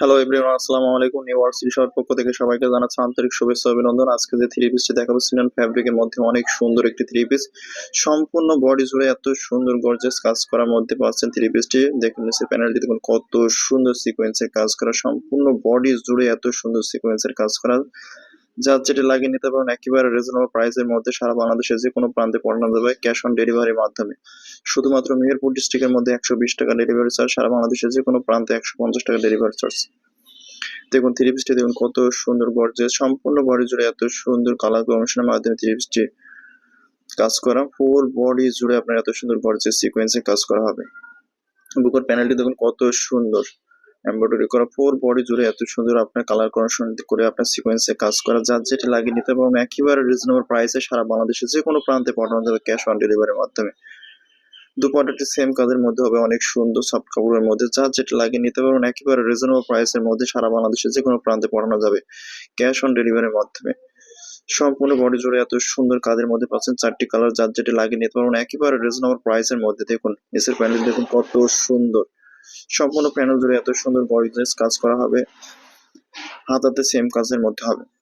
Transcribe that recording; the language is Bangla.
হ্যালো এভরিওয়ান আসসালামু আলাইকুম। নিউ শহর পক্ষ থেকে সবাইকে জানাচ্ছি আন্তরিক শুভেচ্ছা অভিনন্দন। আজকে যে থ্রি পিসটি দেখাবো সিনন ফ্যাব্রিকের মধ্যে অনেক সুন্দর একটি থ্রি পিস সম্পূর্ণ বডি জুড়ে এত সুন্দর গর্জেস কাজ করার মধ্যে পাচ্ছেন থ্রি পিসটি দেখুন নিচে প্যানেলটি দেখুন কত সুন্দর সিকোয়েন্সের কাজ করা। সম্পূর্ণ বডি জুড়ে এত সুন্দর সিকোয়েন্সের কাজ করা। যার যেটা লাগিয়ে নিতে পারেন একেবারে রিজনেবল প্রাইসের মধ্যে সারা বাংলাদেশে যে কোনো প্রান্তে পাঠানো যাবে ক্যাশ অন ডেলিভারির মাধ্যমে। শুধুমাত্র মেহেরপুর ডিস্ট্রিক্টের মধ্যে একশো বিশ টাকা ডেলিভারি চার্জ সারা বাংলাদেশে যে কোনো প্রান্তে একশো পঞ্চাশ টাকা ডেলিভারি চার্জ দেখুন থ্রি পিসটি দেখুন, কত সুন্দর গর্জেস সম্পূর্ণ বডি জুড়ে এত সুন্দর কালার কম্বিনেশনের মাধ্যমে থ্রি পিসটি কাজ করা। ফুল বডি জুড়ে আপনার এত সুন্দর গর্জেস সিকোয়েন্সে কাজ করা হবে। বুকের প্যানেলটি দেখুন, কত সুন্দর। এমব্রয়ডারি করা ফুল বডি জুড়ে এত সুন্দর আপনার কালার করেকশন করে আপনার সিকোয়েন্সে কাজ করা, যার যেটা লাগিয়ে নিতে পারবেন একেবারে রিজনেবল প্রাইসে সারা বাংলাদেশে যে কোনো প্রান্তে পাঠানো যাবে ক্যাশ অন ডেলিভারির মাধ্যমে। দুপাটাটি সেম কাজের মধ্যে হবে, অনেক সুন্দর সফট কাপড়ের মধ্যে, যার যেটা লাগিয়ে নিতে পারবেন একেবারে রিজনেবল প্রাইসের মধ্যে সারা বাংলাদেশে যে কোনো প্রান্তে পাঠানো যাবে ক্যাশ অন ডেলিভারির মাধ্যমে। সম্পূর্ণ বডি জুড়ে এত সুন্দর কাজের মধ্যে পাচ্ছেন চারটি কালার যার যেটা লাগিয়ে নিতে পারবেন একেবারে রিজনেবল প্রাইসের মধ্যে দেখুন, নিচের প্যান্ডেল দেখুন কত সুন্দর। সম্পূর্ণ প্যানেল জুড়ে এত সুন্দর গর্জিয়াস কাজ করা হবে। হাতাতে সেম কাজের মধ্যে হবে।